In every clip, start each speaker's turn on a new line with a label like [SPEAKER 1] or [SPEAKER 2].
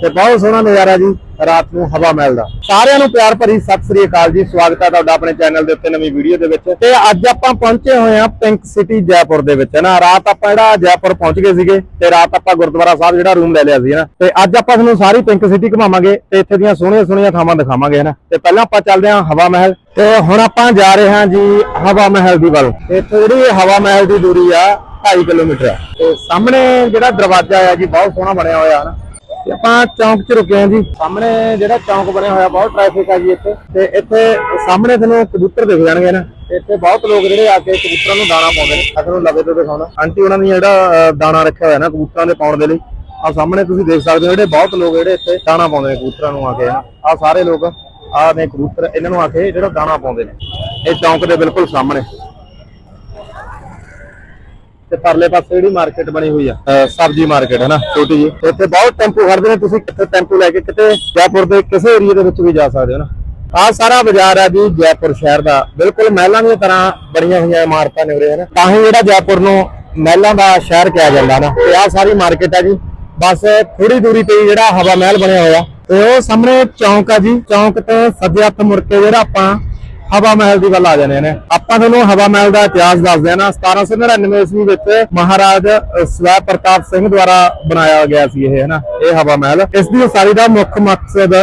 [SPEAKER 1] ਤੇ ਬਹੁਤ ਸੋਹਣਾ ਨਜ਼ਾਰਾ ਜੀ, ਰਾਤ ਨੂੰ ਹਵਾ ਮਹਿਲ ਦਾ। ਸਾਰਿਆਂ ਨੂੰ ਪਿਆਰ ਭਰੀ ਸਤਿ ਸ੍ਰੀ ਅਕਾਲ ਜੀ, ਸਵਾਗਤ ਹੈ ਤੁਹਾਡਾ ਆਪਣੇ ਚੈਨਲ ਦੇ ਉੱਤੇ ਨਵੀਂ ਵੀਡੀਓ ਦੇ ਵਿੱਚ। ਤੇ ਅੱਜ ਆਪਾਂ ਪਹੁੰਚੇ ਹੋਏ ਹਾਂ ਪਿੰਕ ਸਿਟੀ ਜੈਪੁਰ ਦੇ ਵਿੱਚ, ਹੈ ਨਾ? ਰਾਤ ਆਪਾਂ ਜਿਹੜਾ ਜੈਪੁਰ ਪਹੁੰਚ ਗਏ ਸੀਗੇ, ਤੇ ਰਾਤ ਆਪਾਂ ਗੁਰਦੁਆਰਾ ਸਾਹਿਬ ਜਿਹੜਾ ਰੂਮ ਲੈ ਲਿਆ ਸੀ ਨਾ? ਤੇ ਅੱਜ ਆਪਾਂ ਤੁਹਾਨੂੰ ਸਾਰੀ ਪਿੰਕ ਸਿਟੀ ਘੁਮਾਵਾਂਗੇ ਤੇ ਇੱਥੇ ਦੀਆਂ ਸੋਹਣੀਆਂ ਸੋਹਣੀਆਂ ਥਾਵਾਂ ਦਿਖਾਵਾਂਗੇ ਹਨਾ ਤੇ ਪਹਿਲਾਂ ਆਪਾਂ ਚੱਲਦੇ ਹਾਂ ਹਵਾ ਮਹਿਲ, ਤੇ ਹੁਣ ਆਪਾਂ ਜਾ ਰਹੇ ਹਾਂ ਜੀ ਹਵਾ ਮਹਿਲ ਦੀ ਵੱਲ। ਤੇ ਇੱਥੇ ਜਿਹੜੀ ਹਵਾ ਮਹਿਲ ਦੀ ਦੂਰੀ ਆ 2.5 ਕਿਲੋਮੀਟਰ ਆ। ਤੇ ਸਾਹਮਣੇ ਜਿਹੜਾ ਦਰਵਾਜ਼ਾ ਆ ਜੀ, ਬਹੁਤ ਸੋਹਣਾ ਬਣਿਆ ਹੋਇਆ ਹਨਾ ਤੇ ਆਪਾਂ ਚੌਂਕ 'ਚ ਰੁਕੇ ਹਾਂ ਜੀ। ਸਾਹਮਣੇ ਜਿਹੜਾ ਚੌਂਕ ਬਣਿਆ ਹੋਇਆ, ਬਹੁਤ ਟ੍ਰੈਫਿਕ ਆ ਜੀ ਇੱਥੇ। ਤੇ ਇੱਥੇ ਸਾਹਮਣੇ ਤੁਹਾਨੂੰ ਕਬੂਤਰ ਦਿਖ ਜਾਣਗੇ ਨਾ। ਇੱਥੇ ਬਹੁਤ ਲੋਕ ਜਿਹੜੇ ਆ ਕੇ ਕਬੂਤਰਾਂ ਨੂੰ ਦਾਣਾ ਪਾਉਂਦੇ ਨੇ। ਅਸਲ ਨੂੰ ਲਵੇ ਤੋਂ ਦਿਖਾਉਣਾ। ਆਂਟੀ, ਉਹਨਾਂ ਨੇ ਜਿਹੜਾ ਦਾਣਾ ਰੱਖਿਆ ਹੋਇਆ ਨਾ ਕਬੂਤਰਾਂ ਦੇ ਪਾਉਣ ਦੇ ਲਈ ਆ ਸਾਹਮਣੇ ਤੁਸੀਂ ਦੇਖ ਸਕਦੇ ਹੋ ਜਿਹੜੇ ਬਹੁਤ ਲੋਕ ਜਿਹੜੇ ਇੱਥੇ ਦਾਣਾ ਪਾਉਂਦੇ ਨੇ ਕਬੂਤਰਾਂ ਨੂੰ ਆ ਕੇ ਆ ਸਾਰੇ ਲੋਕ ਆ ਨੇ ਕਬੂਤਰ, ਇਹਨਾਂ ਨੂੰ ਆ ਕੇ ਜਿਹੜਾ ਦਾਣਾ ਪਾਉਂਦੇ ਨੇ। ਇਹ ਚੌਂਕ ਦੇ ਬਿਲਕੁਲ ਸਾਹਮਣੇ। ਤੇ ਪਰਲੇ ਪਾਸੇ ਜਿਹੜੀ ਮਾਰਕੀਟ ਬਣੀ ਹੋਈ ਆ। ਸਬਜ਼ੀ ਮਾਰਕੀਟ ਹੈ ਨਾ ਛੋਟੀ ਜੀ। ਇੱਥੇ ਬਹੁਤ ਟੈਂਪੂ ਖੜਦੇ ਨੇ ਤੁਸੀਂ ਕਿੱਥੇ ਟੈਂਪੂ ਲੈ ਕੇ ਕਿਤੇ ਜੈਪੁਰ ਦੇ ਕਿਸੇ ਏਰੀਆ ਦੇ ਵਿੱਚ ਵੀ ਜਾ ਸਕਦੇ ਹੋ ਨਾ। ਆਹ ਸਾਰਾ ਬਾਜ਼ਾਰ ਆ ਜੀ ਜੈਪੁਰ ਸ਼ਹਿਰ ਦਾ। ਬਿਲਕੁਲ ਮਹਿਲਾਂ ਦੀ ਤਰ੍ਹਾਂ ਬਣੀਆਂ ਹੋਈਆਂ ਇਮਾਰਤਾਂ ਨੇ ਉਰੇ ਹੈ ਨਾ ਤਾਂ ਹੀ ਜਿਹੜਾ ਜੈਪੁਰ ਨੂੰ ਮਹਿਲਾਂ ਦਾ ਸ਼ਹਿਰ ਕਿਹਾ ਜਾਂਦਾ ਨਾ। ਤੇ ਆਹ ਸਾਰੀ ਮਾਰਕੀਟ ਆ ਜੀ। ਬਸ ਥੋੜੀ ਦੂਰੀ ਤੇ ਜਿਹੜਾ ਹਵਾ ਮਹਿਲ ਬਣਿਆ ਹੋਇਆ। ਤੇ ਉਹ ਸਾਹਮਣੇ ਚੌਂਕ ਆ ਜੀ। ਚੌਂਕ ਤੋਂ ਸੱਜੇ ਹੱਥ ਮੁੜ ਕੇ ਜਿਹੜਾ ਆਪਾਂ ਹਵਾ ਮਹਿਲ ਦੀ ਵੱਲ ਆ ਜਾਂਦੇ ਨੇ। ਆਪਾਂ ਤੁਹਾਨੂੰ ਹਵਾ ਮਹਿਲ ਦਾ ਇਤਿਹਾਸ ਦੱਸਦੇ ਹਾਂ ਨਾ। 1799 ਈਸਵੀ ਵਿੱਚ ਮਹਾਰਾਜ ਸਵੈ ਪ੍ਰਤਾਪ ਸਿੰਘ ਦੁਆਰਾ ਬਣਾਇਆ ਗਿਆ ਸੀ ਇਹ ਹੈ ਇਹ ਹਵਾ ਮਹਿਲ। ਇਸ ਦੀ ਉਸਾਰੀ ਦਾ ਮੁੱਖ ਮਕਸਦ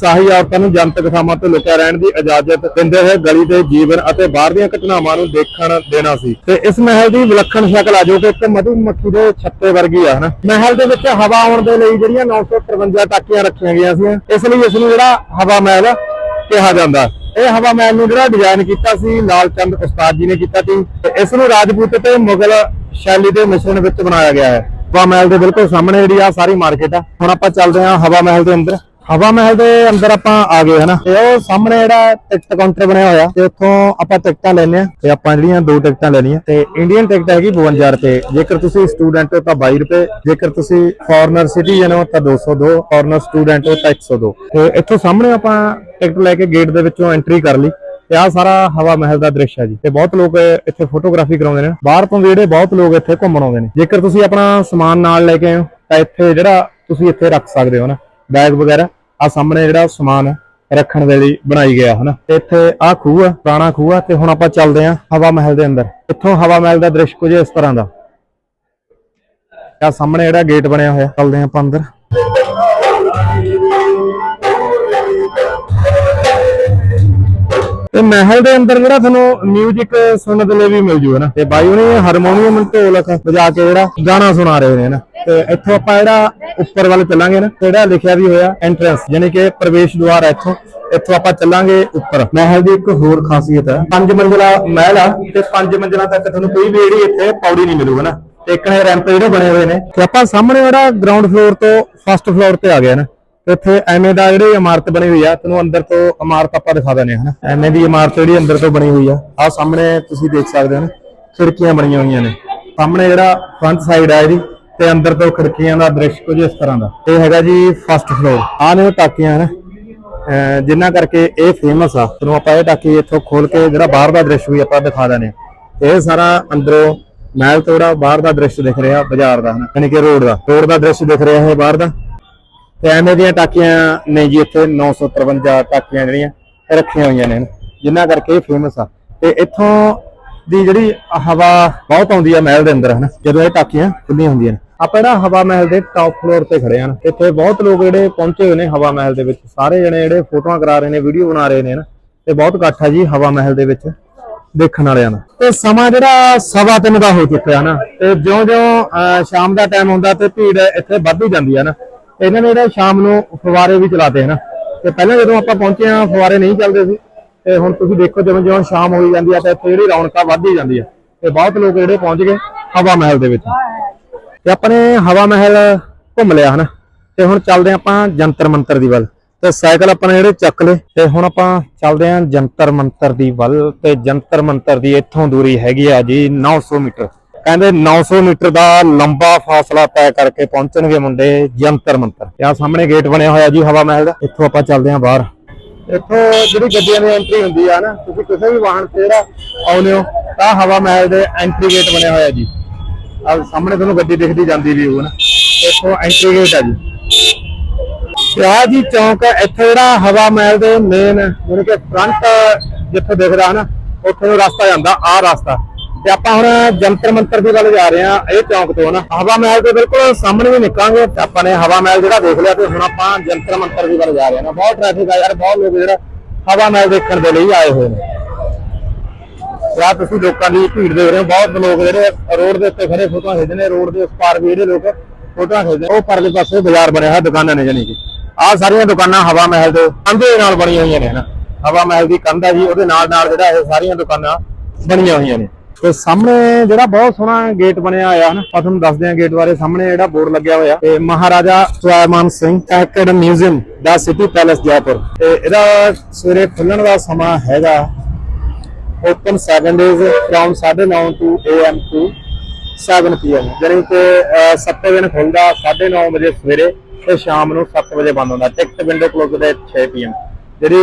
[SPEAKER 1] ਸ਼ਾਹੀ ਔਰਤਾਂ ਨੂੰ ਜਨਤਕ ਥਾਵਾਂ ਤੇ ਲੁਕਿਆ ਰਹਿਣ ਦੀ ਇਜਾਜ਼ਤ ਦਿੰਦੇ ਹੋਏ ਗਲੀ ਦੇ ਜੀਵਨ ਅਤੇ ਬਾਹਰ ਦੀਆਂ ਘਟਨਾਵਾਂ ਨੂੰ ਦੇਖਣ ਦੇਣਾ ਸੀ। ਤੇ ਇਸ ਮਹਿਲ ਦੀ ਵਿਲੱਖਣ ਸ਼ਕਲ ਆ ਜੋ ਕਿ ਇੱਕ ਮਧੂਮੱਖੀ ਦੇ ਛੱਤੇ ਵਰਗੀ ਆ, ਹਨਾ? ਮਹਿਲ ਦੇ ਵਿੱਚ ਹਵਾ ਆਉਣ ਦੇ ਲਈ ਜਿਹੜੀਆਂ 953 ਟਾਕੀਆਂ ਰੱਖੀਆਂ ਗਈਆਂ ਸੀ ਇਸ ਲਈ ਇਸ ਨੂੰ ਜਿਹੜਾ ਹਵਾ ਮਹਿਲ ਕਿਹਾ ਜਾਂਦਾ। ਇਹ ਹਵਾ ਨੂੰ ਜਿਹੜਾ ਡਿਜ਼ਾਈਨ ਕੀਤਾ ਸੀ, ਲਾਲ ਚੰਦ ਉਸਤਾਦ ਜੀ ਨੇ ਕੀਤਾ ਸੀ। ਇਸ ਨੂੰ ਰਾਜਪੂਤ ਤੇ ਮੁਗਲ ਸ਼ੈਲੀ ਦੇ ਮਿਸ਼ਰਣ ਵਿੱਚ ਬਣਾਇਆ ਗਿਆ ਹੈ। ਹਵਾ ਮਹਿਲ ਦੇ ਬਿਲਕੁਲ ਸਾਹਮਣੇ ਜਿਹੜੀ ਆ ਸਾਰੀ ਮਾਰਕੀਟ ਆ। ਹੁਣ ਆਪਾਂ ਚੱਲਦੇ ਹਾਂ ਹਵਾ ਮਹਿਲ ਦੇ ਅੰਦਰ। ਹਵਾ ਮਹਿਲ ਦੇ ਅੰਦਰ ਆਪਾਂ ਆ ਗਏ ਹਨਾ। ਤੇ ਉਹ ਸਾਹਮਣੇ ਜਿਹੜਾ ਟਿਕਟ ਕਾਊਂਟਰ ਬਣਿਆ ਹੋਇਆ, ਤੇ ਉੱਥੋਂ ਆਪਾਂ ਟਿਕਟਾਂ ਲੈਣੇ ਆ ਤੇ ਆਪਾਂ ਜਿਹੜੀਆਂ ਦੋ ਟਿਕਟਾਂ ਲੈਣੀਆਂ। ਤੇ ਇੰਡੀਅਨ ਟਿਕਟ ਹੈਗੀ 52 ਰੁਪਏ। ਜੇਕਰ ਤੁਸੀਂ ਸਟੂਡੈਂਟ ਹੋ ਤਾਂ 22 ਰੁਪਏ। ਜੇਕਰ ਤੁਸੀਂ ਫੋਰਨਰ ਸਿਟੀਜ਼ਨ ਹੋ ਤਾਂ 202 ਫੋਰਨਰ ਸਟੂਡੈਂਟ ਹੋ ਤਾਂ 102 ਤੇ ਇੱਥੋਂ ਸਾਹਮਣੇ ਆਪਾਂ ਟਿਕਟ ਲੈ ਕੇ ਗੇਟ ਦੇ ਵਿੱਚੋਂ ਐਂਟਰੀ ਕਰ ਲਈ ਤੇ ਆਹ ਸਾਰਾ ਹਵਾ ਮਹਿਲ ਦਾ ਦ੍ਰਿਸ਼ ਹੈ ਜੀ। ਤੇ ਬਹੁਤ ਲੋਕ ਇੱਥੇ ਫੋਟੋਗ੍ਰਾਫੀ ਕਰਾਉਂਦੇ ਨੇ। ਬਾਹਰ ਤੋਂ ਜਿਹੜੇ ਬਹੁਤ ਲੋਕ ਇੱਥੇ ਘੁੰਮਣ ਆਉਂਦੇ ਨੇ। ਜੇਕਰ ਤੁਸੀਂ ਆਪਣਾ ਸਮਾਨ ਨਾਲ ਲੈ ਕੇ ਆਏ ਹੋ, ਤਾਂ ਇੱਥੇ ਜਿਹੜਾ ਤੁਸੀਂ ਇੱਥੇ ਰੱਖ ਸਕਦੇ ਹੋ ਨਾ, ਬੈਗ ਵਗੈਰਾ ਆ ਸਾਹਮਣੇ ਜਿਹੜਾ ਸਮਾਨ ਰੱਖਣ ਦੇ ਲਈ ਬਣਾਈ ਗਿਆ, ਹਨਾ। ਤੇ ਇੱਥੇ ਆ ਖੂਹ ਆ ਪੁਰਾਣਾ ਖੂਹ ਆ ਤੇ ਹੁਣ ਆਪਾਂ ਚੱਲਦੇ ਆ ਹਵਾ ਮਹਿਲ ਦੇ ਅੰਦਰ। ਇੱਥੋਂ ਹਵਾ ਮਹਿਲ ਦਾ ਦ੍ਰਿਸ਼ ਕੁਝ ਇਸ ਤਰ੍ਹਾਂ ਦਾ। ਆ ਸਾਹਮਣੇ ਜਿਹੜਾ ਗੇਟ ਬਣਿਆ ਹੋਇਆ, ਚੱਲਦੇ ਆ ਆਪਾਂ ਅੰਦਰ। ਤੇ ਮਹਿਲ ਦੇ ਅੰਦਰ ਜਿਹੜਾ ਤੁਹਾਨੂੰ ਮਿਊਜ਼ਿਕ ਸੁਣਨ ਦੇ ਲਈ ਵੀ ਮਿਲ ਜੂਗਾ ਨਾ। ਤੇ ਬਾਈ ਉਹਨੇ ਹਾਰਮੋਨੀਅਮ ਢੋਲਕ ਵਜਾ ਕੇ ਜਿਹੜਾ ਗਾਣਾ ਸੁਣਾ ਰਹੇ ਨੇ ਨਾ। ਤੇ ਇੱਥੋਂ ਆਪਾਂ ਜਿਹੜਾ ਉੱਪਰ ਵੱਲ ਚੱਲਾਂਗੇ ਨਾ ਜਿਹੜਾ ਲਿਖਿਆ ਵੀ ਹੋਇਆ ਐਂਟਰੈਂਸ ਯਾਨੀ ਕਿ ਪ੍ਰਵੇਸ਼ ਦੁਆਰ ਹੈ ਇੱਥੋਂ। ਇੱਥੋਂ ਆਪਾਂ ਚੱਲਾਂਗੇ ਉੱਪਰ। ਮਹਿਲ ਦੀ ਇੱਕ ਹੋਰ ਖਾਸੀਅਤ ਹੈ, ਪੰਜ ਮੰਜ਼ਲਾ ਮਹਿਲ ਆ, ਤੇ ਪੰਜ ਮੰਜ਼ਲਾ ਤੱਕ ਤੁਹਾਨੂੰ ਕੋਈ ਵੀ ਜਿਹੜੀ ਇੱਥੇ ਪੌੜੀ ਨਹੀਂ ਮਿਲੂਗਾ ਨਾ। ਤੇ ਇੱਕ ਇਹ ਰੈਂਪ ਜਿਹੜੇ ਬਣੇ ਹੋਏ ਨੇ, ਤੇ ਆਪਾਂ ਸਾਹਮਣੇ ਜਿਹੜਾ ਗਰਾਊਂਡ ਫਲੋਰ ਤੋਂ ਫਸਟ ਫਲੋਰ ਤੇ ਆ ਗਏ ਨਾ। ਇੱਥੇ ਐਵੇਂ ਦਾ ਜਿਹੜੀ ਇਮਾਰਤ ਬਣੀ ਹੋਈ ਆ, ਤੈਨੂੰ ਅੰਦਰ ਤੋਂ ਇਮਾਰਤ ਆਪਾਂ ਦਿਖਾ ਦਿੰਦੇ ਹਾਂ, ਹਨਾ? ਐਵੇਂ ਦੀ ਇਮਾਰਤ ਜਿਹੜੀ ਅੰਦਰ ਤੋਂ ਬਣੀ ਹੋਈ ਆ। ਆਹ ਸਾਹਮਣੇ ਤੁਸੀਂ ਦੇਖ ਸਕਦੇ ਹੋ ਖਿੜਕੀਆਂ ਬਣੀਆਂ ਹੋਈਆਂ ਨੇ। ਸਾਹਮਣੇ ਜਿਹੜਾ ਫਰੰਟ ਸਾਈਡ ਆ ਇਹਦੀ ਤੇ ਅੰਦਰ ਤੋਂ ਖਿੜਕੀਆਂ ਦਾ ਦ੍ਰਿਸ਼ ਕੁਝ ਇਸ ਤਰ੍ਹਾਂ ਦਾ। ਇਹ ਹੈਗਾ ਜੀ ਫਸਟ ਫਲੋਰ ਆਹ ਨੇ ਉਹ ਟਾਕੀਆਂ, ਹਨ? ਅਹ ਜਿਨ੍ਹਾਂ ਕਰਕੇ ਇਹ ਫੇਮਸ ਆ ਤੁਹਾਨੂੰ ਆਪਾਂ ਇਹ ਟਾਕੀ ਇੱਥੋਂ ਖੋਲ ਕੇ ਜਿਹੜਾ ਬਾਹਰ ਦਾ ਦ੍ਰਿਸ਼ ਵੀ ਆਪਾਂ ਦਿਖਾ ਦਿੰਦੇ ਹਾਂ। ਇਹ ਸਾਰਾ ਅੰਦਰੋਂ ਮਹਿਲ ਤੋਂ ਜਿਹੜਾ ਬਾਹਰ ਦਾ ਦ੍ਰਿਸ਼ ਦਿਖ ਰਿਹਾ ਬਾਜ਼ਾਰ ਦਾ, ਹਨਾ? ਯਾਨੀ ਕਿ ਰੋਡ ਦਾ। ਰੋਡ ਦਾ ਦ੍ਰਿਸ਼ ਦਿਖ ਰਿਹਾ ਇਹ ਬਾਹਰ ਦਾ। ਤੇ ਐਵੇਂ ਦੀਆਂ ਟਾਕੀਆਂ ਨੇ ਜੀ ਇੱਥੇ 953 ਟਾਕੀਆਂ ਜਿਹੜੀਆਂ ਰੱਖੀਆਂ ਹੋਈਆਂ ਨੇ। ਜਿਨ੍ਹਾਂ ਕਰਕੇ ਇਹ ਫੇਮਸ ਆ। ਤੇ ਇੱਥੋਂ ਦੀ ਜਿਹੜੀ ਹਵਾ ਬਹੁਤ ਆਉਂਦੀ ਆ ਮਹਿਲ ਦੇ ਅੰਦਰ, ਹਨਾ? ਜਦੋਂ ਇਹ ਟਾਕੀਆਂ ਖੁੱਲੀਆਂ ਹੁੰਦੀਆਂ ਨੇ। ਆਪਾਂ ਜਿਹੜਾ ਹਵਾ ਮਹਿਲ ਦੇ ਟਾਪ ਫਲੋਰ ਤੇ ਖੜੇ ਆ ਇੱਥੇ ਬਹੁਤ ਲੋਕ ਜਿਹੜੇ ਪਹੁੰਚੇ ਹੋਏ ਨੇ ਹਵਾ ਮਹਿਲ ਦੇ ਵਿੱਚ। ਸਾਰੇ ਜਣੇ ਜਿਹੜੇ ਫੋਟੋਆਂ ਕਰਾ ਰਹੇ ਨੇ ਵੀਡੀਓ ਬਣਾ ਰਹੇ ਨੇ ਨਾ ਤੇ ਬਹੁਤ ਇਕੱਠ ਆ ਜੀ ਹਵਾ ਮਹਿਲ ਦੇ ਵਿੱਚ ਦੇਖਣ ਵਾਲਿਆਂ ਦਾ ਤੇ ਸਮਾਂ ਜਿਹੜਾ ਸਵਾ ਤਿੰਨ ਦਾ ਹੋ ਚੁੱਕਿਆ ਨਾ ਤੇ ਜਿਉਂ-ਜਿਉਂ ਸ਼ਾਮ ਦਾ ਟਾਈਮ ਹੁੰਦਾ ਤੇ ਭੀੜ ਇੱਥੇ ਵੱਧਦੀ ਜਾਂਦੀ ਆ ਨਾ ਇਹਨਾਂ ਨੇ ਜਿਹੜਾ ਸ਼ਾਮ ਨੂੰ ਫੁਵਾਰੇ ਵੀ ਚਲਾਤੇ ਹਨ। ਤੇ ਪਹਿਲਾਂ ਜਦੋਂ ਆਪਾਂ ਪਹੁੰਚੇ ਆ ਫੁਵਾਰੇ ਨਹੀਂ ਚੱਲਦੇ ਸੀ, ਤੇ ਹੁਣ ਤੁਸੀਂ ਦੇਖੋ ਜਿਵੇਂ ਜਿਵੇਂ ਸ਼ਾਮ ਹੋਈ ਜਾਂਦੀ ਆ, ਤੇ ਇੱਥੇ ਜਿਹੜੀ ਰੌਣਕਾਂ ਵੱਧਦੀ ਜਾਂਦੀ ਆ, ਤੇ ਬਹੁਤ ਲੋਕ ਜਿਹੜੇ ਪਹੁੰਚ ਗਏ ਹਵਾ ਮਹਿਲ ਦੇ ਵਿੱਚ। ਤੇ ਆਪਾਂ ਨੇ ਹਵਾ ਮਹਿਲ ਘੁੰਮ ਲਿਆ ਹਨਾ। ਤੇ ਹੁਣ ਚੱਲਦੇ ਹਾਂ ਆਪਾਂ ਜੰਤਰ ਮੰਤਰ ਦੀ ਵੱਲ। ਤੇ ਸਾਈਕਲ ਆਪਾਂ ਨੇ ਜਿਹੜੇ ਚੱਕ ਲਏ, ਤੇ ਹੁਣ ਆਪਾਂ ਚੱਲਦੇ ਹਾਂ ਜੰਤਰ ਮੰਤਰ ਦੀ ਵੱਲ। ਤੇ ਜੰਤਰ ਮੰਤਰ ਦੀ ਇੱਥੋਂ ਦੂਰੀ ਹੈਗੀ ਆ ਜੀ 900 ਮੀਟਰ। ਕਹਿੰਦੇ 900 ਮੀਟਰ ਦਾ ਲੰਬਾ ਫਾਸਲਾ ਤੈਅ ਕਰਕੇ ਪਹੁੰਚਣਗੇ ਮੁੰਡੇ ਜੰਤਰ ਮੰਤਰ। ਆ ਸਾਹਮਣੇ ਗੇਟ ਬਣਿਆ ਹੋਇਆ ਜੀ, ਹਵਾ ਮਹਿਲ। ਦਾ ਇੱਥੋਂ ਆਪਾਂ ਚੱਲਦੇ ਹਾਂ ਬਾਹਰ। ਇੱਥੋਂ ਜਿਹੜੀ ਗੱਡੀਆਂ ਦੀ ਐਂਟਰੀ ਹੁੰਦੀ ਆ ਨਾ, ਤੁਸੀਂ ਕਿਸੇ ਵੀ ਵਾਹਨ ਤੇ ਜਿਹੜਾ ਆਉਂਦੇ ਹੋ, ਤਾਂ ਹਵਾ ਮਹਿਲ ਦੇ ਐਂਟਰੀ ਗੇਟ ਬਣਿਆ ਹੋਇਆ ਜੀ। ਆ ਸਾਹਮਣੇ ਤੁਹਾਨੂੰ ਗੱਡੀ ਦਿਖਦੀ ਜਾਂਦੀ ਵੀ ਹੋਊ ਨਾ। ਇੱਥੋਂ ਐਂਟਰੀ ਗੇਟ ਆ ਜੀ। ਸ਼ਾਹਜੀ ਚੌਂਕ, ਇੱਥੇ ਜਿਹੜਾ ਹਵਾ ਮਹਿਲ ਦੇ ਮੇਨ ਯਾਨੀ ਕਿ ਫਰੰਟ ਜਿੱਥੇ ਦਿਖਦਾ ਨਾ, ਉੱਥੇ ਨੂੰ ਰਸਤਾ ਜਾਂਦਾ, ਆਹ ਰਸਤਾ। ਤੇ ਆਪਾਂ ਹੁਣ ਜੰਤਰ ਮੰਤਰ ਦੀ ਵੱਲ ਜਾ ਰਹੇ ਹਾਂ, ਇਹ ਚੌਂਕ ਤੋਂ ਨਾ ਹਵਾ ਮਹਿਲ ਦੇ ਬਿਲਕੁਲ ਸਾਹਮਣੇ ਵੀ ਨਿਕਲਾਂਗੇ ਆਪਾਂ ਨੇ ਹਵਾ ਮਹਿਲ ਜਿਹੜਾ ਦੇਖ ਲਿਆ, ਤੇ ਹੁਣ ਆਪਾਂ ਜੰਤਰ ਮੰਤਰ ਦੀ ਵੱਲ ਜਾ ਰਹੇ ਹਾਂ। ਬਹੁਤ ਟ੍ਰੈਫਿਕ ਆ ਯਾਰ, ਬਹੁਤ ਲੋਕ ਜਿਹੜਾ ਹਵਾ ਮਹਿਲ ਦੇਖਣ ਦੇ ਲਈ ਆਏ ਹੋਏ ਨੇ। ਯਾ ਤੁਸੀਂ ਲੋਕਾਂ ਦੀ ਭੀੜ ਦੇਖ ਰਹੇ ਹੋ, ਬਹੁਤ ਲੋਕ ਜਿਹੜੇ ਰੋਡ ਦੇ ਉੱਤੇ ਖੜੇ ਫੋਟੋਆਂ ਖਿੱਚਦੇ ਨੇ, ਰੋਡ ਦੇ ਉਸ ਪਾਰ ਵੀ ਜਿਹੜੇ ਲੋਕ ਫੋਟੋਆਂ ਖਿੱਚਦੇ ਨੇ, ਉਹ ਪਰਲੇ ਪਾਸੇ ਬਾਜ਼ਾਰ ਬਣਿਆ ਹੋਇਆ ਦੁਕਾਨਾਂ ਨੇ ਜਾਨੀ ਕਿ। ਆਹ ਸਾਰੀਆਂ ਦੁਕਾਨਾਂ ਹਵਾ ਮਹਿਲ ਦੇ ਕੰਧੇ ਦੇ ਨਾਲ ਬਣੀਆਂ ਹੋਈਆਂ ਨੇ ਹਨਾ। ਹਵਾ ਮਹਿਲ ਦੀ ਕੰਧ ਆ ਜੀ, ਉਹਦੇ ਨਾਲ ਨਾਲ ਜਿਹੜਾ ਇਹ ਸਾਰੀਆਂ ਦੁਕਾਨਾਂ ਬਣੀਆਂ ਹੋਈਆਂ ਨੇ। ਤੇ ਸਾਹਮਣੇ ਜਿਹੜਾ ਬਹੁਤ ਸੋਹਣਾ ਗੇਟ ਬਣਿਆ ਹੋਇਆ ਹਨ ਆਪਾਂ ਤੁਹਾਨੂੰ ਦੱਸਦੇ ਹਾਂ ਗੇਟ ਬਾਰੇ, ਸਾਹਮਣੇ ਜਿਹੜਾ ਬੋਰਡ ਲੱਗਿਆ ਹੋਇਆ। ਤੇ ਮਹਾਰਾਜਾ ਸਵਾਇਮਾਨ ਸਿੰਘ ਐਕਟ ਮਿਊਜ਼ੀਅਮ, ਦਾ ਸਿਟੀ ਪੈਲੇਸ ਜੈਪੁਰ। ਤੇ ਇਹਦਾ ਸਵੇਰੇ ਖੁੱਲਣ ਦਾ ਸਮਾਂ ਹੈਗਾ open 7 days, from 9:30 to am to 7 pm ਜਾਣੀ ਕਿ 7 ਵਜੇ ਖੁੱਲਦਾ 9:30 ਵਜੇ ਸਵੇਰੇ ਤੇ ਸ਼ਾਮ ਨੂੰ 7 ਵਜੇ ਬੰਦ ਹੁੰਦਾ। ਟਿਕਟ ਵਿੰਡੋ ਕਲੋਜ਼ ਦੇ 6 pm ਜਿਹੜੀ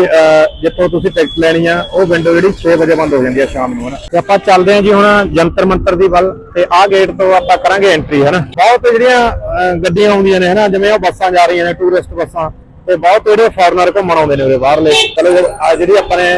[SPEAKER 1] ਜਿੱਥੋਂ ਤੁਸੀਂ ਟਿਕਟ ਲੈਣੀ ਆ, ਉਹ ਵਿੰਡੋ ਜਿਹੜੀ 6 ਵਜੇ ਬੰਦ ਹੋ ਜਾਂਦੀ ਆ ਸ਼ਾਮ ਨੂੰ, ਹਨਾ? ਤੇ ਆਪਾਂ ਚੱਲਦੇ ਹਾਂ ਜੀ ਹੁਣ ਜੰਤਰ ਮੰਤਰ ਦੀ ਵੱਲ, ਤੇ ਆਹ ਗੇਟ ਤੋਂ ਆਪਾਂ ਕਰਾਂਗੇ ਐਂਟਰੀ ਹਨਾ? ਬਹੁਤ ਜਿਹੜੀਆਂ ਗੱਡੀਆਂ ਆਉਂਦੀਆਂ ਨੇ, ਹਨਾ? ਜਿਵੇਂ ਉਹ ਬੱਸਾਂ ਜਾ ਰਹੀਆਂ ਨੇ ਟੂਰਿਸਟ ਬੱਸਾਂ, ਤੇ ਬਹੁਤ ਜਿਹੜੇ ਫੋਰਨਰ ਘੁੰਮਣ ਆਉਂਦੇ ਨੇ ਉਹਦੇ ਬਾਹਰਲੇ। ਚਲੋ ਆ ਜਿਹੜੀ ਆਪਾਂ ਨੇ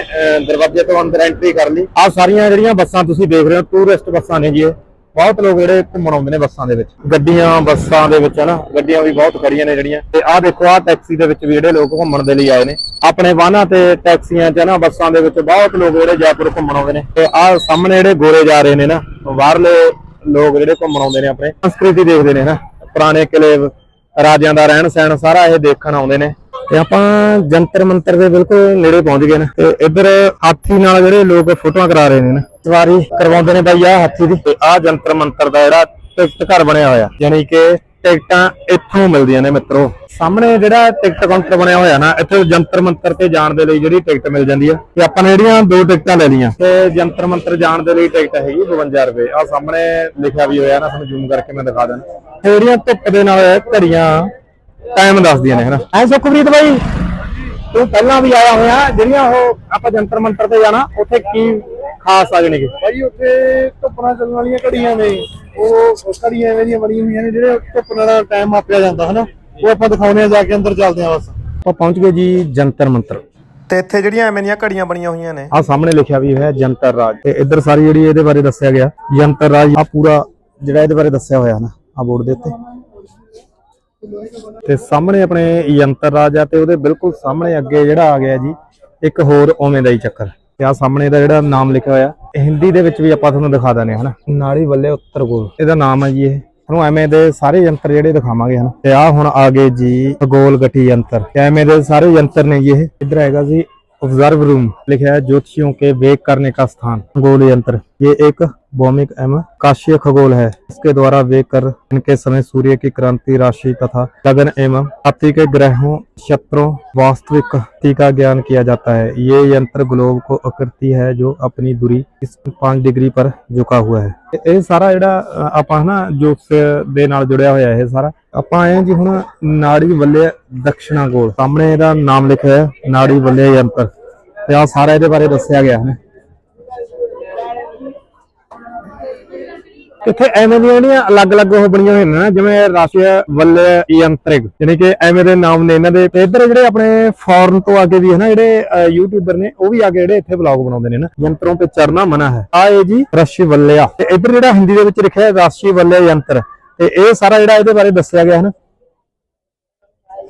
[SPEAKER 1] ਦਰਵਾਜ਼ੇ ਤੋਂ ਅੰਦਰ ਐਂਟਰੀ ਕਰ ਲਈ। ਆ ਸਾਰੀਆਂ ਜਿਹੜੀਆਂ ਬੱਸਾਂ ਤੁਸੀਂ ਦੇਖ ਰਹੇ ਹੋ ਟੂਰਿਸਟ ਬੱਸਾਂ ਨੇ ਜੀ ਇਹ। ਬਹੁਤ ਲੋਕ ਜਿਹੜੇ ਘੁੰਮਣ ਆਉਂਦੇ ਨੇ ਬੱਸਾਂ ਦੇ ਵਿੱਚ। ਗੱਡੀਆਂ, ਬੱਸਾਂ ਦੇ ਵਿੱਚ ਹਨਾ, ਗੱਡੀਆਂ ਵੀ ਬਹੁਤ ਖੜੀਆਂ ਨੇ ਜਿਹੜੀਆਂ। ਤੇ ਆਹ ਦੇਖੋ, ਆਹ ਟੈਕਸੀ ਦੇ ਵਿੱਚ ਵੀ ਜਿਹੜੇ ਲੋਕ ਘੁੰਮਣ ਦੇ ਲਈ ਆਏ ਨੇ। ਆਪਣੇ ਵਾਹਨਾਂ ਤੇ ਟੈਕਸੀਆਂ 'ਚ ਨਾ ਬੱਸਾਂ ਦੇ ਵਿੱਚ ਬਹੁਤ ਲੋਕ ਜਿਹੜੇ ਜੈਪੁਰ ਘੁੰਮਣ ਆਉਂਦੇ ਨੇ। ਤੇ ਆਹ ਸਾਹਮਣੇ ਜਿਹੜੇ ਗੋਰੇ ਜਾ ਰਹੇ ਨੇ ਨਾ ਬਾਹਰਲੇ ਲੋਕ ਜਿਹੜੇ ਘੁੰਮਣ ਆਉਂਦੇ ਨੇ ਆਪਣੇ। ਸੰਸਕ੍ਰਿਤੀ ਦੇਖਦੇ ਨੇ ਹਨਾ। ਪੁਰਾਣੇ ਕਿਲੇ, ਰਾਜਿਆਂ ਦਾ ਰਹਿਣ ਸਹਿਣ ਸਾਰਾ ਇਹ ਦੇਖਣ ਆਉਂਦੇ ਨੇ। ਤੇ ਆਪਾਂ ਜੰਤਰ ਮੰਤਰ ਦੇ ਬਿਲਕੁਲ ਨੇੜੇ ਪਹੁੰਚ ਗਏ ਨੇ। ਤੇ ਇੱਧਰ ਹਾਥੀ ਨਾਲ ਜਿਹੜੇ ਲੋਕ ਫੋਟੋਆਂ ਕਰਾ ਰਹੇ ਨੇ ਨਾ। ਸਵਾਰੀ ਕਰਵਾਉਂਦੇ ਨੇ ਬਾਈ ਆ ਹਾਥੀ ਦੀ। ਤੇ ਆ ਜੰਤਰ ਮੰਤਰ ਦਾ ਜਿਹੜਾ ਟਿਕਟ ਘਰ ਬਣਿਆ ਹੋਇਆ। ਯਾਨੀ ਕਿ ਟਿਕਟਾਂ ਇੱਥੋਂ ਮਿਲਦੀਆਂ ਨੇ ਮਿੱਤਰੋ। ਸਾਹਮਣੇ ਜਿਹੜਾ ਟਿਕਟ ਕਾਊਂਟਰ ਬਣਿਆ ਹੋਇਆ ਨਾ ਇੱਥੇ ਜੰਤਰ ਮੰਤਰ ਤੇ ਜਾਣ ਦੇ ਲਈ ਜਿਹੜੀ ਟਿਕਟ ਮਿਲ ਜਾਂਦੀ ਆ। ਤੇ ਆਪਾਂ ਨੇ ਜਿਹੜੀਆਂ ਦੋ ਟਿਕਟਾਂ ਲੈ ਲਈਆਂ। ਤੇ ਜੰਤਰ ਮੰਤਰ ਜਾਣ ਦੇ ਲਈ ਟਿਕਟ ਹੈਗੀ 52 ਰੁਪਏ। ਆ ਸਾਹਮਣੇ ਲਿਖਿਆ ਵੀ ਹੋਇਆ ਨਾ ਤੁਹਾਨੂੰ ਜ਼ੂਮ ਕਰਕੇ ਮੈਂ ਦਿਖਾ ਦਿੰਦਾ। ਤੇ ਜਿਹੜੀਆਂ ਧੁੱਪ ਦੇ ਨਾਲ ਘੜੀਆਂ ਟਾਈਮ ਦੱਸਦੀਆਂ ਨੇ ਹਨਾ? ਐ ਸੁਖਪ੍ਰੀਤ ਬਾਈ ਤੂੰ ਪਹਿਲਾਂ ਵੀ ਆਇਆ ਹੋਇਆ ਜਿਹੜੀਆਂ ਉਹ ਆਪਾਂ ਜੰਤਰ ਮੰਤਰ ਤੇ ਜਾਣਾ ਉੱਥੇ ਕੀ ਖਾਸ ਆ ਜਾਣਗੇ?
[SPEAKER 2] ਭਾਈ ਉੱਥੇ ਧੁੱਪਣਾ ਚੱਲਣ ਵਾਲੀਆਂ ਘੜੀਆਂ ਨੇ। ਉਹ ਘੜੀਆਂ ਐਵੇਂ ਦੀਆਂ ਬਣੀਆਂ ਹੋਈਆਂ ਨੇ ਜਿਹੜੇ ਧੁੱਪ ਨਾਲ ਟਾਈਮ ਮਾਪਿਆ ਜਾਂਦਾ ਹਨਾ? ਉਹ ਆਪਾਂ ਦਿਖਾਉਣੇ ਆ ਜਾ ਕੇ ਅੰਦਰ ਚੱਲਦੇ ਆ ਬਸ।
[SPEAKER 1] ਆਪਾਂ ਪਹੁੰਚ ਗਏ ਜੀ ਜੰਤਰ ਮੰਤਰ।
[SPEAKER 3] ਤੇ ਇੱਥੇ ਜਿਹੜੀਆਂ ਐਵੇਂ ਦੀਆਂ ਘੜੀਆਂ ਬਣੀਆਂ ਹੋਈਆਂ ਨੇ।
[SPEAKER 1] ਆ ਸਾਹਮਣੇ ਲਿਖਿਆ ਵੀ ਹੋਇਆ ਜੰਤਰ ਰਾਜ। ਤੇ ਇੱਧਰ ਸਾਰੀ ਜਿਹੜੀ ਇਹਦੇ ਬਾਰੇ ਦੱਸਿਆ ਗਿਆ ਜੰਤਰ ਰਾਜ ਆ ਪੂਰਾ ਜਿਹੜਾ ਇਹਦੇ ਬਾਰੇ ਦੱਸਿਆ ਹੋਇਆ ਨਾ ਆ ਬੋਰਡ ਦੇ ਉੱਤੇ। ਤੇ ਸਾਹਮਣੇ ਆਪਣੇ ਯੰਤਰ ਰਾਜ ਆ ਤੇ ਉਹਦੇ ਬਿਲਕੁਲ ਸਾਹਮਣੇ ਅੱਗੇ ਜਿਹੜਾ ਆ ਗਿਆ ਜੀ ਇੱਕ ਹੋਰ ਉਵੇਂ ਦਾ ਹੀ ਚੱਕਰ ਤੇ ਆ ਸਾਹਮਣੇ ਦਾ ਜਿਹੜਾ ਨਾਮ ਲਿਖਿਆ ਹੋਇਆ ਇਹ ਹਿੰਦੀ ਦੇ ਵਿੱਚ ਵੀ ਆਪਾਂ ਤੁਹਾਨੂੰ ਦਿਖਾ ਦਿੰਦੇ ਹਾਂ ਹਨਾ ਨਾੜੀ ਵੱਲੇ ਉੱਤਰ ਗੋਲ ਇਹਦਾ ਨਾਮ ਹੈ ਜੀ ਇਹ ਤੁਹਾਨੂੰ ਐਵੇਂ ਦੇ ਸਾਰੇ ਯੰਤਰ ਜਿਹੜੇ ਦਿਖਾਵਾਂਗੇ ਹਨਾ ਤੇ ਆ ਹੁਣ ਆ ਗਏ ਜੀ ਖਗੋਲ ਗਠੀ ਯੰਤਰ ਤੇ ਐਵੇਂ ਦੇ ਸਾਰੇ ਯੰਤਰ ਨੇ ਜੀ ਇਹ ਇੱਧਰ ਹੈਗਾ ਜੀ ऑब्जर्व रूम लिखा है ज्योतिषियों के वेग करने का स्थान खगोल यंत्र ये एक भौमिक एवं काशीय खगोल है इसके द्वारा वेग कर इनके समय सूर्य की क्रांति राशि तथा लगन एवं हाथी के ग्रहों नक्षत्रों वास्तविक गति का ज्ञान किया जाता है ये यंत्र ग्लोब को आकृति है जो अपनी दूरी इस पांच डिग्री पर झुका हुआ है ਤੇ ਇਹ ਸਾਰਾ ਜਿਹੜਾ ਅ, ਆਪਾਂ ਹਨਾ ਜੋਤਿਸ਼ ਦੇ ਨਾਲ ਜੁੜਿਆ ਹੋਇਆ ਇਹ ਸਾਰਾ ਆਪਾਂ ਆਏ ਹਾਂ ਜੀ ਹੁਣ ਨਾੜੀ ਵੱਲੇ ਦਕਸ਼ਣਾ ਗੋਲ ਸਾਹਮਣੇ ਇਹਦਾ ਨਾਮ ਲਿਖਿਆ ਹੈ ਨਾੜੀ ਵੱਲੇ ਯੰਤਰ ਤੇ ਆ ਸਾਰਾ ਇਹਦੇ ਬਾਰੇ ਦੱਸਿਆ ਗਿਆ ਹੈ ਇੱਥੇ ਐਵੇਂ ਦੀਆਂ ਜਿਹੜੀਆਂ ਅਲੱਗ-ਅਲੱਗ ਉਹ ਬਣੀਆਂ ਹੋਈਆਂ ਨੇ ਨਾ, ਜਿਵੇਂ ਰਾਸ਼ੀ ਵੱਲੇ ਯੰਤਰਿਕ ਯਾਨੀ ਕਿ ਐਵੇਂ ਦੇ ਨਾਮ ਨੇ ਇਹਨਾਂ ਦੇ। ਤੇ ਇੱਧਰ ਜਿਹੜੇ ਆਪਣੇ ਫੋਰਨ ਤੋਂ ਆ ਕੇ ਵੀ ਹੈ ਨਾ, ਜਿਹੜੇ ਯੂਟਿਊਬਰ ਨੇ, ਉਹ ਵੀ ਆ ਕੇ ਜਿਹੜੇ ਇੱਥੇ ਵਲੌਗ ਬਣਾਉਂਦੇ ਨੇ ਨਾ। ਯੰਤਰੋਂ ਤੇ ਚੜਨਾ ਮਨਾ ਹੈ। ਆ ਇਹ ਜੀ ਰਾਸ਼ੀ ਵੱਲਿਆ। ਤੇ ਇੱਧਰ ਜਿਹੜਾ ਹਿੰਦੀ ਦੇ ਵਿੱਚ ਲਿਖਿਆ ਹੈ ਰਾਸ਼ੀ ਵੱਲੇ ਯੰਤਰ। ਤੇ ਇਹ ਸਾਰਾ ਜਿਹੜਾ ਇਹਦੇ ਬਾਰੇ ਦੱਸਿਆ ਗਿਆ ਹੈ ਨਾ।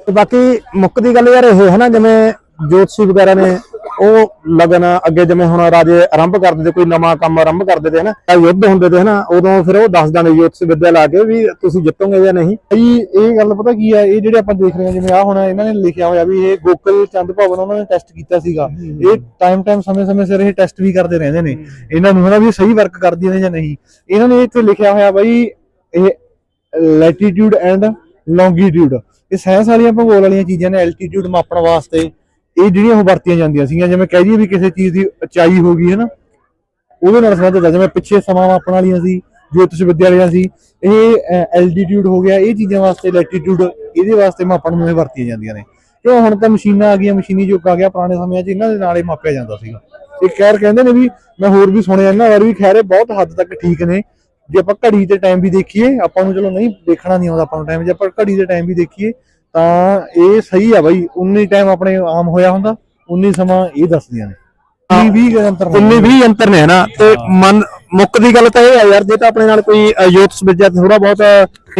[SPEAKER 1] ਤੇ ਬਾਕੀ ਮੁੱਕ ਦੀ ਗੱਲ ਯਾਰ ਇਹ ਹੈ ਨਾ, ਜਿਵੇਂ ਜੋਤਸ਼ੀ ਵਗੈਰਾ ਨੇ ਉਹ ਲਗਨ ਅੱਗੇ ਜਿਵੇਂ ਹੁਣ ਰਾਜੇ ਆਰੰਭ ਕਰਦੇ ਤੇ ਕੋਈ ਨਵਾਂ ਕੰਮ ਆਰੰਭ ਕਰਦੇ ਤੇ ਹਨਾ ਤਾਂ ਯੁੱਧ ਹੁੰਦੇ ਤੇ ਹਨਾ ਉਦੋਂ ਫਿਰ ਉਹ ਦੱਸ ਦਿੰਦੇ ਜੋਤਸ਼ ਵਿਦਿਆ ਲਾ ਕੇ ਵੀ ਤੁਸੀਂ ਜਿੱਤੋਗੇ ਜਾਂ ਨਹੀਂ।
[SPEAKER 2] ਭਾਈ ਇਹ ਗੱਲ ਪਤਾ ਕੀ ਆ ਇਹ ਜਿਹੜੇ ਆਪਾਂ ਦੇਖ ਰਹੇ ਹਾਂ ਜਿਵੇਂ ਆ ਹੁਣ ਇਹਨਾਂ ਨੇ ਲਿਖਿਆ ਹੋਇਆ ਵੀ ਇਹ ਗੋਕਲ ਚੰਦ ਭਵਨ ਉਹਨਾਂ ਨੇ ਟੈਸਟ ਕੀਤਾ ਸੀਗਾ। ਇਹ ਟਾਈਮ ਟਾਈਮ ਸਮੇਂ-ਸਮੇਂ ਸਿਰ ਇਹ ਟੈਸਟ ਵੀ ਕਰਦੇ ਰਹਿੰਦੇ ਨੇ। ਇਹਨਾਂ ਨੂੰ ਹਨਾ ਵੀ ਸਹੀ ਵਰਕ ਕਰਦੀਆਂ ਨੇ ਜਾਂ ਨਹੀਂ। ਇਹਨਾਂ ਨੇ ਇੱਥੇ ਲਿਖਿਆ ਹੋਇਆ ਬਾਈ ਇਹ ਲੈਟੀਟਿਊਡ ਐਂਡ ਲੌਂਗੀਟਿਊਡ ਇਹ ਸਾਇੰਸ ਵਾਲੀਆਂ ਭੂਗੋਲ ਵਾਲੀਆਂ ਚੀਜ਼ਾਂ ਨੇ ਐਲਟੀਟਿਊਡ ਮਾਪਣ ਵਾਸਤੇ। ਇਹ ਜਿਹੜੀਆਂ ਉਹ ਵਰਤੀਆਂ ਜਾਂਦੀਆਂ ਸੀਗੀਆਂ, ਜਿਵੇਂ ਕਹਿ ਦਈਏ ਵੀ ਕਿਸੇ ਚੀਜ਼ ਦੀ ਉਚਾਈ ਹੋ ਗਈ ਹੈ ਨਾ ਉਹਦੇ ਨਾਲ ਸੰਬੰਧਿਤ ਜਿਵੇਂ ਪਿੱਛੇ ਸਮਾਂ ਮਾਪਣ ਵਾਲੀਆਂ ਸੀ, ਜੋਤਿਸ਼ ਵਿਦਿਆ ਵਾਲੀਆਂ ਸੀ, ਇਹ ਐਲਟੀਟਿਊਡ ਹੋ ਗਿਆ, ਇਹ ਚੀਜ਼ਾਂ ਵਾਸਤੇ ਲੈਟੀਟਿਊਡ ਇਹਦੇ ਵਾਸਤੇ ਮਾਪਣ ਨੂੰ ਇਹ ਵਰਤੀਆਂ ਜਾਂਦੀਆਂ ਨੇ। ਕਿਉਂ ਹੁਣ ਤਾਂ ਮਸ਼ੀਨਾਂ ਆ ਗਈਆਂ, ਮਸ਼ੀਨੀ ਯੁੱਗ ਆ ਗਿਆ, ਪੁਰਾਣੇ ਸਮਿਆਂ 'ਚ ਇਹਨਾਂ ਦੇ ਨਾਲ ਹੀ ਮਾਪਿਆ ਜਾਂਦਾ ਸੀਗਾ। ਇਹ ਖੈਰ ਕਹਿੰਦੇ ਨੇ ਵੀ, ਮੈਂ ਹੋਰ ਵੀ ਸੁਣਿਆ, ਇਹਨਾਂ ਬਾਰੇ ਵੀ ਖੈਰ ਬਹੁਤ ਹੱਦ ਤੱਕ ਠੀਕ ਨੇ। ਜੇ ਆਪਾਂ ਘੜੀ ਤੇ ਟਾਈਮ ਵੀ ਦੇਖੀਏ, ਆਪਾਂ ਨੂੰ ਚਲੋ ਨਹੀਂ ਦੇਖਣਾ ਨਹੀਂ ਆਉਂਦਾ ਆਪਾਂ ਨੂੰ ਟਾਈਮ ਜੇ ਆਪਾਂ ਘੜੀ ਦੇ ਟਾਈਮ ਵੀ ਦੇਖੀਏ ਤਾਂ ਇਹ ਸਹੀ ਆ ਬਾਈ 19 ਟਾਈਮ ਆਪਣੇ ਆਮ ਹੋਇਆ ਹੁੰਦਾ 19 ਸਮਾਂ ਇਹ ਦੱਸਦੀਆਂ ਨੇ। 20 20 ਅੰਤਰ ਹੋਣਾ।
[SPEAKER 1] 19 20 ਅੰਤਰ ਨੇ ਹਨਾ? ਤੇ ਮਨ ਮੁੱਕ ਦੀ ਗੱਲ ਤਾਂ ਇਹ ਹੈ ਯਾਰ ਜੇ ਤਾਂ ਆਪਣੇ ਨਾਲ ਕੋਈ ਯੂਥਸ ਵਿੱਚ ਥੋੜਾ ਬਹੁਤ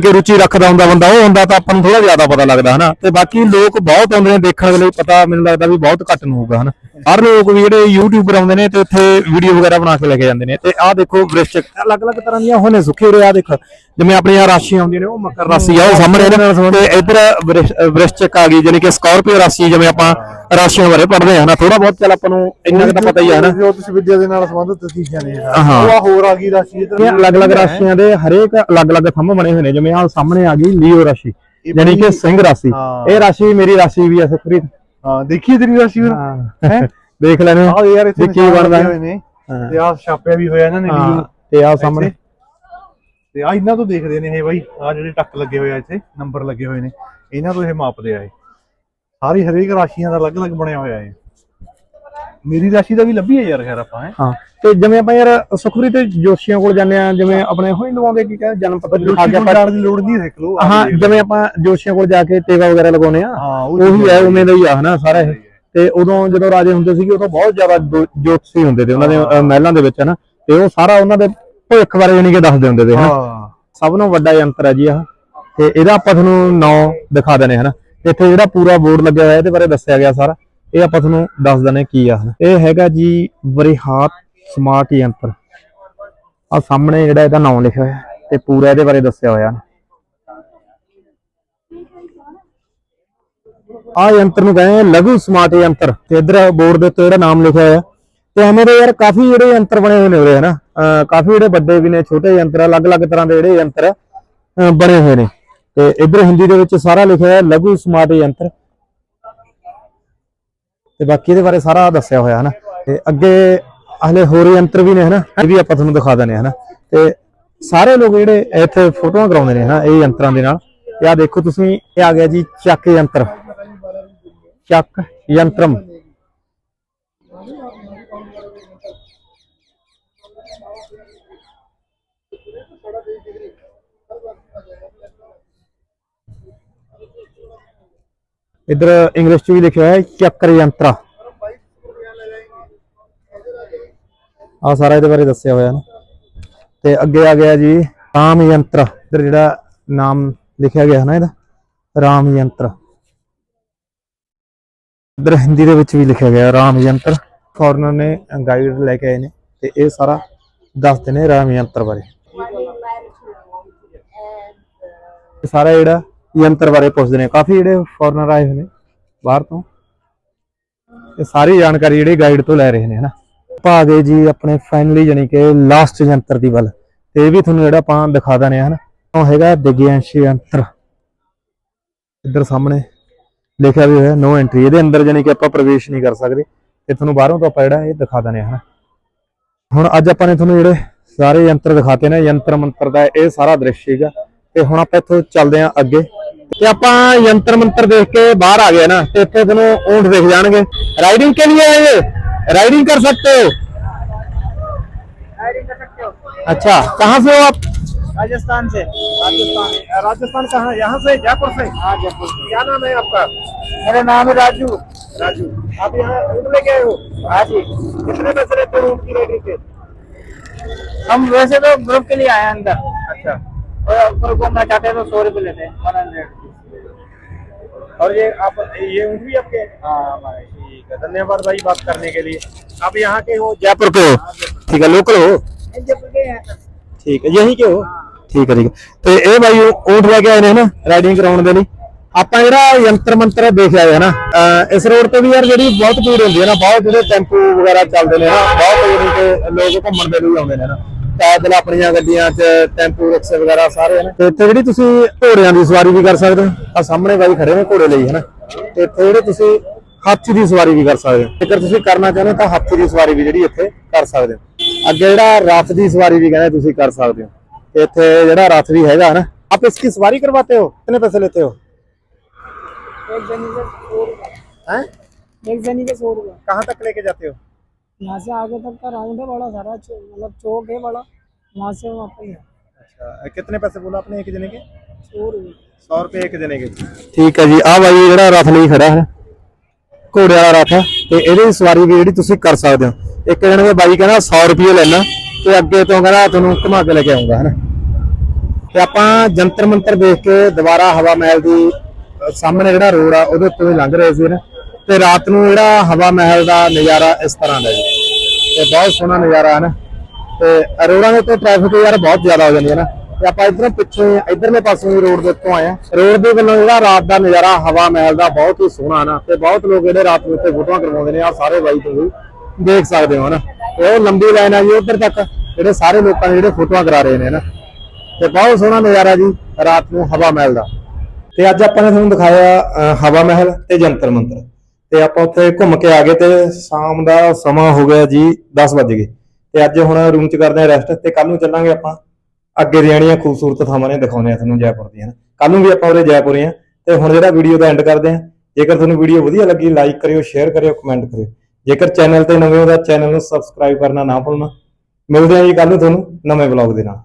[SPEAKER 1] ਕਿ ਰੁਚੀ ਰੱਖਦਾ ਹੁੰਦਾ ਬੰਦਾ ਉਹ ਹੁੰਦਾ ਤਾਂ ਆਪਾਂ ਨੂੰ ਥੋੜਾ ਜ਼ਿਆਦਾ ਪਤਾ ਲੱਗਦਾ ਹਨਾ? ਤੇ ਬਾਕੀ ਲੋਕ ਬਹੁਤ ਆਉਂਦੇ ਨੇ ਦੇਖਣ ਲਈ ਪਤਾ ਮੈਨੂੰ ਲੱਗਦਾ ਵੀ ਬਹੁਤ ਘੱਟ ਨੂੰ ਹੋਊਗਾ ਹਨਾ? ਹਰ ਲੋਕ ਵੀ ਜਿਹੜੇ ਯੂਟਿਊਬਰ ਆਉਂਦੇ ਨੇ ਤੇ ਉੱਥੇ ਵੀਡੀਓ ਵਗੈਰਾ ਬਣਾ ਕੇ ਲੈ ਕੇ ਜਾਂਦੇ ਨੇ ਤੇ ਆਹ ਦੇਖੋ ਵ੍ਰਿਸ਼ਚਕ ਅਲੱਗ-ਅਲੱਗ ਤਰ੍ਹਾਂ ਦੀਆਂ ਹੋਣੇ ਸੁੱਕੇ ਹੋਏ ਆ ਦੇਖ ਜਿਵੇਂ ਆਪਣੀਆਂ ਰਾਸ਼ੀਆਂ ਆਉਂਦੀਆਂ ਨੇ ਉਹ ਮਕਰ ਰਾਸ਼ੀ ਆ ਉਹ ਸਾਹਮਣੇ ਇਹਦੇ ਨਾਲ ਤੇ ਇੱਧਰ ਵ੍ਰਿਸ਼- ਵ੍ਰਿਸ਼ਚਕ ਆ ਗਈ ਜਾਣੀ ਕਿ ਸਕਾਰਪੀਓ ਰਾਸ਼ੀ ਜਿਵੇਂ ਆਪਾਂ ਰਾਸ਼ੀਆਂ ਬਾਰੇ ਪੜ੍ਹਦੇ ਹਾਂ ਨਾ ਥੋੜਾ ਬਹੁਤ ਚੱਲ ਆਪਾਂ ਨੂੰ ਇੰਨਾ ਤਾਂ ਪਤਾ ਹੀ ਆ ਹਨਾ
[SPEAKER 2] ਜੋਤਿਸ਼ ਵਿਦਿਆ ਦੇ ਨਾਲ ਸੰਬੰਧਿਤ ਚੀਜ਼ਾਂ ਨੇ। ਉਹ ਆ ਹੋਰ ਆ ਗਈ ਰਾਸ਼ੀ ਇਹ
[SPEAKER 1] ਅਲੱਗ-ਅਲੱਗ ਰਾਸ਼ੀਆਂ ਦੇ ਹਰੇਕ ਅਲੱਗ-ਅਲੱਗ ਥੰਮ ਬਣੇ ਹੋਏ ਨੇ ਜਿਵੇਂ ਆਹ ਸਾਹਮਣੇ ਆ ਗਈ ਲੀਓ ਰਾਸ਼ੀ ਯਾਨੀ ਕਿ ਸਿੰਘ ਰਾਸ਼ੀ। ਇਹ ਰਾਸ਼ੀ ਮੇਰੀ ਰਾਸ਼ੀ ਵੀ ਹੈ ਸੁਖਪ੍ਰੀਤ
[SPEAKER 2] ਹਾਂ ਦੇਖੀ ਤੇਰੀ ਰਾਸ਼ੀ ਫਿਰ।
[SPEAKER 1] ਹੈ। ਦੇਖ ਲੈਣੇ
[SPEAKER 2] ਆਹ ਯਾਰ ਇੱਥੇ
[SPEAKER 1] ਕੀ ਬਣਦਾ। ਹੈ।
[SPEAKER 2] ਹੋਏ ਨੇ।
[SPEAKER 1] ਹਾਂ।
[SPEAKER 2] ਤੇ ਆਹ ਛਾਪਿਆ ਵੀ ਹੋਇਆ ਇਹਨਾਂ ਨੇ
[SPEAKER 1] ਹਾਂ,
[SPEAKER 2] ਵੀ
[SPEAKER 1] ਤੇ ਆ ਸਾਹਮਣੇ।
[SPEAKER 2] ਤੇ ਆ ਇਹਨਾਂ ਤੋਂ ਦੇਖਦੇ ਨੇ ਇਹ ਬਾਈ। ਆ ਜਿਹੜੇ ਟੱਕ ਲੱਗੇ ਹੋਏ ਆ ਇੱਥੇ ਨੰਬਰ ਲੱਗੇ ਹੋਏ ਨੇ। ਇਹਨਾਂ ਤੋਂ ਇਹ ਮਾਪਦੇ ਆ ਇਹ। ਸਾਰੀ ਹਰੇਕ ਰਾਸ਼ੀਆਂ ਦਾ ਅਲੱਗ-ਅਲੱਗ ਬਣਿਆ ਹੋਇਆ ਹੈ ਮੇਰੀ ਰਾਸ਼ੀ ਦਾ ਵੀ ਲੱਭੀ ਹੈ ਯਾਰ ਖੈਰ ਆਪਾਂ ਹੈ।
[SPEAKER 1] ਹਾਂ ਤੇ ਜਿਵੇਂ ਆਪਾਂ ਯਾਰ ਸੁਖਪ੍ਰੀਤ ਜੋਸ਼ੀਆਂ ਕੋਲ ਜਾਂਦੇ ਆ ਜਿਵੇਂ ਆਪਣੇ ਹੋਈ ਲਵਾਉਂਦੇ ਕੀ ਕਹਿੰਦੇ ਜਨਮ ਪੱਤਰ ਲਿਖਾ ਕੇ ਆਪਾਂ
[SPEAKER 2] ਦੀ ਲੋੜ ਨਹੀਂ ਲਓ ਆਹ
[SPEAKER 1] ਹਾਂ। ਜਿਵੇਂ ਆਪਾਂ ਜੋਸ਼ੀਆਂ ਕੋਲ ਜਾ ਕੇ ਟੇਵਾ ਵਗੈਰਾ ਲਗਾਉਨੇ ਆ
[SPEAKER 2] ਹਾਂ
[SPEAKER 1] ਉਹੀ ਹੈ ਉਵੇਂ ਦਾ ਹੀ ਆ ਹਨਾ ਸਾਰਾ ਇਹ। ਤੇ ਉਦੋਂ ਜਦੋਂ ਰਾਜੇ ਹੁੰਦੇ ਸੀਗੇ ਉਦੋਂ ਬਹੁਤ ਜ਼ਿਆਦਾ ਜੋਤਸ਼ੀ ਹੁੰਦੇ ਤੇ ਉਹਨਾਂ ਦੇ ਮਹਿਲਾਂ ਦੇ ਵਿੱਚ ਹਨਾ। ਤੇ ਉਹ ਸਾਰਾ ਉਹਨਾਂ ਦੇ ਭਵਿੱਖ ਬਾਰੇ ਜਾਣੀ ਕਿ ਦੱਸਦੇ ਹੁੰਦੇ ਤੇ ਹਨਾ।
[SPEAKER 2] ਹਾਂ।
[SPEAKER 1] ਸਭ ਤੋਂ ਵੱਡਾ ਯੰਤਰ ਹੈ ਜੀ ਆਹ। ਤੇ ਇਹਦਾ ਆਪਾਂ ਤੁਹਾਨੂੰ ਨਾਂ ਦਿਖਾ ਦਨੇ ਹਨਾ। ਤੇ ਇੱਥੇ ਜਿਹੜਾ ਪੂਰਾ ਬੋਰਡ ਲੱਗਿਆ ਹੋਇਆ ਇਹਦੇ ਬਾਰੇ ਦੱਸਿਆ ਗਿਆ ਸਾਰਾ। ਇਹ ਆਪਾਂ ਤੁਹਾਨੂੰ ਦੱਸ ਦਨੇ ਕੀ ਆ। ਇਹ ਹੈਗਾ ਜੀ ਵਰਿਹਾਤ ਸਮਾਰਟ ਯੰਤਰ। ਆ ਸਾਹਮਣੇ ਜਿਹੜਾ ਇਹਦਾ ਨਾਮ ਲਿਖਿਆ ਹੋਇਆ ਤੇ ਪੂਰਾ ਇਹਦੇ ਬਾਰੇ ਦੱਸਿਆ ਹੋਇਆ ਆ ਯੰਤਰ ਨੂੰ ਕਹਿੰਦੇ ਆ ਲਘੂ ਸਮਾਰਟ ਯੰਤਰ ਤੇ ਇਧਰ ਬੋਰਡ ਦੇ ਉੱਤੇ ਜਿਹੜਾ ਨਾਮ ਲਿਖਿਆ ਹੋਇਆ ਤੇ ਐਵੇਂ ਦੇ ਯਾਰ ਕਾਫੀ ਜਿਹੜੇ ਯੰਤਰ ਬਣੇ ਹੋਏ ਨੇ ਉਰੇ, ਹਨਾ? ਅਹ ਕਾਫੀ ਜਿਹੜੇ ਵੱਡੇ ਵੀ ਨੇ, ਛੋਟੇ ਯੰਤਰ, ਅਲੱਗ-ਅਲੱਗ ਤਰ੍ਹਾਂ ਦੇ ਜਿਹੜੇ ਯੰਤਰ, ਅਹ ਬਣੇ ਹੋਏ ਨੇ। ਤੇ ਇਧਰ ਹਿੰਦੀ ਦੇ ਵਿੱਚ ਸਾਰਾ ਲਿਖਿਆ ਹੋਇਆ ਲਘੂ ਸਮਾਰਟ ਯੰਤਰ। ਤੇ ਬਾਕੀ ਇਹਦੇ ਬਾਰੇ ਸਾਰਾ ਦੱਸਿਆ ਹੋਇਆ, ਹਨਾ? ਤੇ ਅੱਗੇ ਹਲੇ ਹੋਰ ਯੰਤਰ ਵੀ ਨੇ, ਹਨਾ? ਇਹ ਵੀ ਆਪਾਂ ਤੁਹਾਨੂੰ ਦਿਖਾ ਦਨੇ ਹਨਾ? ਤੇ ਸਾਰੇ ਲੋਕ ਜਿਹੜੇ ਇੱਥੇ ਫੋਟੋਆਂ ਕਰਾਉਂਦੇ ਨੇ, ਹਨਾ, ਇਹ ਯੰਤਰਾਂ ਦੇ ਨਾਲ। ਤੇ ਆ ਦੇਖੋ ਤੁਸੀਂ, ਇਹ ਆ ਗਿਆ ਜੀ ਚੱਕ ਯੰਤਰ। ਚੱਕ ਯੰਤਰਮ। ਇਧਰ ਇੰਗਲਿਸ਼ ਚ ਵੀ ਲਿਖਿਆ ਹੋਇਆ ਹੈ, ਚੱਕਰ ਯੰਤਰ। ਆ ਸਾਰਾ ਇਹਦੇ ਬਾਰੇ ਦੱਸਿਆ ਹੋਇਆ ਨਾ। ਤੇ ਅੱਗੇ ਆ ਗਿਆ ਜੀ, ਰਾਮ ਯੰਤਰ। ਇਧਰ ਜਿਹੜਾ ਨਾਮ ਲਿਖਿਆ ਗਿਆ ਹੈ ਨਾ ਇਹਦਾ, ਰਾਮ ਯੰਤਰ। ਇਧਰ ਹਿੰਦੀ ਦੇ ਵਿੱਚ ਵੀ ਲਿਖਿਆ ਗਿਆ, ਰਾਮ ਯੰਤਰ। ਫੋਰਨਰ ਨੇ ਗਾਈਡ ਲੈ ਕੇ ਆਏ ਨੇ, ਤੇ ਇਹ ਸਾਰਾ ਦੱਸਦੇ ਨੇ ਰਾਮ ਯੰਤਰ ਬਾਰੇ। ਸਾਰਾ ਜਿਹੜਾ ਯੰਤਰ ਬਾਰੇ ਪੁੱਛਦੇ ਨੇ। ਕਾਫੀ ਜਿਹੜੇ ਫੋਰਨਰ ਆਏ ਹੋਏ ਨੇ ਬਾਹਰ ਤੋਂ। ਇਹ ਸਾਰੀ ਜਾਣਕਾਰੀ ਜਿਹੜੀ ਗਾਈਡ ਤੋਂ ਲੈ ਰਹੇ ਨੇ, ਹਨਾ। ਆਪਾਂ ਜੀ ਆਪਣੇ ਫਾਈਨਲੀ ਜਾਨੀ ਕਿ ਲਾਸਟ ਯੰਤਰ ਦੀ ਵੱਲ। ਤੇ ਇਹ ਵੀ ਤੁਹਾਨੂੰ ਜਿਹੜਾ ਆਪਾਂ ਦਿਖਾ ਦਨੇ ਹਨਾ। ਉਹ ਹੈਗਾ ਦਿਗਿਆਂਸ਼ ਯੰਤਰ। ਇੱਧਰ ਸਾਹਮਣੇ ਲਿਖਿਆ ਵੀ ਹੋਇਆ ਨੋ ਐਂਟਰੀ ਇਹਦੇ ਅੰਦਰ ਜਾਨੀ ਕਿ ਆਪਾਂ ਪ੍ਰਵੇਸ਼ ਨਹੀਂ ਕਰ ਸਕਦੇ। ਤੇ ਤੁਹਾਨੂੰ ਬਾਹਰੋਂ ਤੋਂ ਆਪਾਂ ਜਿਹੜਾ ਇਹ ਦਿਖਾ ਦਨੇ ਹਨਾ। ਹੁਣ ਅੱਜ ਆਪਾਂ ਨੇ ਤੁਹਾਨੂੰ ਜਿਹੜੇ ਸਾਰੇ ਯੰਤਰ ਦਿਖਾਤੇ ਨੇ ਯੰਤਰ ਮੰਤਰ ਦਾ ਇਹ ਸਾਰਾ ਦ੍ਰਿਸ਼ ਸੀਗਾ। ਤੇ ਹੁਣ ਆਪਾਂ ਇੱਥੋਂ ਚੱਲਦੇ ਆਂ ਅੱਗੇ। ਤੇ ਆਪਾਂ ਯੰਤਰ ਮੰਤਰ ਦੇਖ ਕੇ ਬਾਹਰ ਆ ਗਏ ਨਾ ਤੇ ਇੱਥੇ ਤੁਹਾਨੂੰ ਊਂਠ ਦਿਖ ਜਾਣਗੇ ਰਾਈਡਿੰਗ के लिए है ये राइडिंग कर सकते हो
[SPEAKER 4] राइडिंग कर सकते हो
[SPEAKER 1] अच्छा कहाँ से हो आप
[SPEAKER 4] राजस्थान से राजस्थान
[SPEAKER 2] ਰਾਜਸਥਾਨ ਕਹਾਂ यहाँ से जयपुर से
[SPEAKER 4] हाँ जयपुर
[SPEAKER 2] क्या नाम है आपका
[SPEAKER 4] मेरा नाम है राजू
[SPEAKER 2] राजू आप यहाँ ऊँट लेके आए हो
[SPEAKER 4] हाँ जी
[SPEAKER 2] कितने पैसे लेते हो ऊँट की राइडिंग के
[SPEAKER 4] हम वैसे तो ग्रुप के लिए आए हैं अंदर
[SPEAKER 2] अच्छा
[SPEAKER 4] और ऊपर घूमना चाहते हैं तो सौ रुपये लेते हैं वन हंड्रेड
[SPEAKER 2] और ये आप ये ऊँट भी आपके
[SPEAKER 4] हाँ हमारे
[SPEAKER 2] ठीक है धन्यवाद भाई बात करने के लिए आप यहाँ के हो
[SPEAKER 1] जयपुर के हो ठीक है लोकल हो
[SPEAKER 4] जयपुर के हैं सर
[SPEAKER 1] ਠੀਕ ਹੈ ਯਹੀਂ ਕਿ ਹੋ ਠੀਕ ਹੈ ਠੀਕ ਹੈ ਤੇ ਇਹ ਬਾਈ ਊਂਟ ਲੈ ਕੇ ਆਏ ਨੇ ਨਾ ਰਾਈਡਿੰਗ ਕਰਾਉਣ ਦੇ ਲਈ ਆਪਾਂ ਜਿਹੜਾ ਯੰਤਰ ਮੰਤਰ ਦੇਖ ਆਏ ਹਨਾ ਅਹ ਇਸ ਰੋਡ ਤੇ ਵੀ ਯਾਰ ਜਿਹੜੀ ਬਹੁਤ ਭੀੜ ਹੁੰਦੀ ਹੈ ਨਾ ਬਹੁਤ ਜਿਹੜੇ ਟੈਂਪੂ ਵਗੈਰਾ ਚੱਲਦੇ ਨੇ ਨਾ ਬਹੁਤ ਜਿਹੜੀ ਕਿ ਲੋਕ ਘੁੰਮਣ ਦੇ ਲਈ ਆਉਂਦੇ ਨੇ ਨਾ ਪੈਦਲ ਆਪਣੀਆਂ ਗੱਡੀਆਂ 'ਚ ਟੈਂਪੂ ਰਿਕਸ਼ੇ ਵਗੈਰਾ ਸਾਰੇ ਹਨ ਤੇ ਇੱਥੇ ਜਿਹੜੀ ਤੁਸੀਂ ਘੋੜਿਆਂ ਦੀ ਸਵਾਰੀ ਵੀ ਕਰ ਸਕਦੇ ਹੋ ਆ ਸਾਹਮਣੇ ਬਾਈ ਖੜੇ ਨੇ ਘੋੜੇ ਲਈ ਹਨਾ ਤੇ ਇੱਥੇ ਜਿਹੜੇ ਤੁਸੀਂ ਹਾਥੀ ਦੀ ਸਵਾਰੀ ਵੀ ਕਰ ਸਕਦੇ ਹੋ ਜੇਕਰ ਤੁਸੀਂ ਕਰਨਾ ਚਾਹੁੰਦੇ ਹੋ ਤਾਂ ਹਾਥੀ ਦੀ ਸਵਾਰੀ ਵੀ ਜਿਹੜੀ ਇੱਥੇ ਕਰ ਸਕਦੇ ਹੋ ਅੱਗੇ ਜਿਹੜਾ ਰਥ ਦੀ ਸਵਾਰੀ ਵੀ ਕਹਿੰਦੇ ਤੁਸੀਂ ਕਰ ਸਕਦੇ ਹੋ ਤੇ ਇੱਥੇ ਜਿਹੜਾ ਰਥ ਵੀ ਹੈਗਾ ਨਾ ਆਪ इसकी सवारी करवाते हो कितने पैसे लेते हो
[SPEAKER 4] एक जनी के सौ रुपये
[SPEAKER 1] हैं
[SPEAKER 4] एक जनी के सौ रुपये
[SPEAKER 1] कहाँ तक लेके जाते हो
[SPEAKER 4] यहाँ से आगे तक का राउंड है बड़ा सारा चौ- मतलब चौक है बड़ा वहाँ से वहाँ पे है
[SPEAKER 1] अच्छा कितने पैसे बोला आपने एक जने के
[SPEAKER 4] सौ रुपये
[SPEAKER 1] 100 ਰੁਪਏ ਇੱਕ ਜਣੇ ਕੇ ਠੀਕ ਹੈ ਜੀ ਆ ਬਾਈ ਜਿਹੜਾ ਰਥ ਲਈ ਖੜਾ ਹੈ ਘੋੜੇ ਵਾਲਾ ਰਥ ਹੈ ਤੇ ਇਹਦੀ ਸਵਾਰੀ ਵੀ ਜਿਹੜੀ ਤੁਸੀਂ ਕਰ ਸਕਦੇ ਹੋ ਇੱਕ ਜਣੇ ਦੇ ਬਾਈ ਕਹਿੰਦਾ 100 ਰੁਪਏ ਲੈਣਾ ਤੇ ਅੱਗੇ ਤੋਂ ਕਹਿੰਦਾ ਤੁਹਾਨੂੰ ਘੁਮਾ ਕੇ ਲੈ ਕੇ ਆਉਂਗਾ ਹਨਾ ਤੇ ਆਪਾਂ ਜੰਤਰ ਮੰਤਰ ਦੇਖ ਕੇ ਦੁਬਾਰਾ ਹਵਾ ਮਹਿਲ ਦੀ ਅਹ ਸਾਹਮਣੇ ਜਿਹੜਾ ਰੋਡ ਆ ਉਹਦੇ ਉੱਤੇ ਲੰਘ ਰਹੇ ਸੀ ਨਾ ਤੇ ਰਾਤ ਨੂੰ ਜਿਹੜਾ ਹਵਾ ਮਹਿਲ ਦਾ ਨਜ਼ਾਰਾ ਇਸ ਤਰ੍ਹਾਂ ਦਾ ਜੀ ਤੇ ਬਹੁਤ ਸੋਹਣਾ ਨਜ਼ਾਰਾ ਹੈ ਨਾ। ਤੇ ਰੋਡਾਂ ਦੇ ਉੱਤੇ ਟ੍ਰੈਫਿਕ ਯਾਰ ਬਹੁਤ ਜ਼ਿਆਦਾ ਹੋ ਜਾਂਦੀ ਹੈ ਨਾ। ਤੇ ਆਪਾਂ ਇਧਰੋਂ ਪਿੱਛੇ ਇਧਰਲੇ ਪਾਸੋਂ ਦੀ ਰੋਡ ਦੇ ਉੱਤੋਂ ਆਏ ਆ ਰੋਡ ਦੇ ਵੱਲੋਂ ਜਿਹੜਾ ਰਾਤ ਦਾ ਨਜ਼ਾਰਾ, ਹਵਾ ਮਹਿਲ ਦਾ ਬਹੁਤ ਹੀ ਸੋਹਣਾ ਨਾ। ਤੇ ਬਹੁਤ ਲੋਕ ਜਿਹੜੇ ਰਾਤ ਨੂੰ ਇੱਥੇ ਫੋਟੋਆਂ ਕਰਵਾਉਂਦੇ ਨੇ ਆ ਸਾਰੇ ਬਾਈ ਤੁਸੀਂ ਦੇਖ ਸਕਦੇ ਹੋ ਨਾ। ਉਹ ਲੰਬੀ ਲਾਈਨ ਆ ਜੀ ਉਧਰ ਤੱਕ, ਜਿਹੜੇ ਸਾਰੇ ਲੋਕਾਂ ਦੇ ਜਿਹੜੇ ਫੋਟੋਆਂ ਕਰਾ ਰਹੇ ਨੇ ਨਾ। ਤੇ ਬਹੁਤ ਸੋਹਣਾ ਨਜ਼ਾਰਾ ਜੀ ਰਾਤ ਨੂੰ ਹਵਾ ਮਹਿਲ ਦਾ। ਤੇ ਅੱਜ ਆਪਾਂ ਨੇ ਤੁਹਾਨੂੰ ਦਿਖਾਇਆ ਹਵਾ ਮਹਿਲ ਤੇ ਜੰਤਰ ਮੰਤਰ। ਤੇ ਆਪਾਂ ਉੱਥੇ ਘੁੰਮ ਕੇ ਆ ਗਏ ਤੇ ਸ਼ਾਮ ਦਾ ਸਮਾਂ ਹੋ ਗਿਆ ਜੀ 10 ਵਜ ਗਏ। ਤੇ ਅੱਜ ਹੁਣ ਰੂਮ 'ਚ ਕਰਦੇ ਆ ਰੈਸਟ ਤੇ ਕੱਲ ਨੂੰ ਚੱਲਾਂਗੇ ਆਪਾਂ। ਅੱਗੇ ਦੀਆਂ ਜਿਹੜੀਆਂ ਖੂਬਸੂਰਤ ਥਾਵਾਂ ਨੇ ਦਿਖਾਉਂਦੇ ਆ ਤੁਹਾਨੂੰ ਜੈਪੁਰ ਦੀਆਂ। ਕੱਲ ਨੂੰ ਵੀ ਆਪਾਂ ਉਰੇ ਜੈਪੁਰ ਹੀ ਆ ਤੇ ਹੁਣ ਜਿਹੜਾ ਵੀਡੀਓ ਦਾ ਐਂਡ ਕਰਦੇ ਆ ਜੇਕਰ ਤੁਹਾਨੂੰ ਵੀਡੀਓ ਵਧੀਆ ਲੱਗੀ ਲਾਈਕ ਕਰਿਓ ਸ਼ੇਅਰ ਕਰਿਓ ਕਮੈਂਟ ਕਰਿਓ। ਜੇਕਰ ਚੈਨਲ ਤੇ ਨਵੇਂ ਹੋ ਤਾਂ ਚੈਨਲ ਨੂੰ ਸਬਸਕ੍ਰਾਈਬ ਕਰਨਾ ਨਾ ਭੁੱਲਣਾ। ਮਿਲਦੇ ਆ ਜੀ ਕੱਲ ਨੂੰ ਤੁਹਾਨੂੰ ਨਵੇਂ ਵਲੌਗ ਦੇ ਨਾਲ।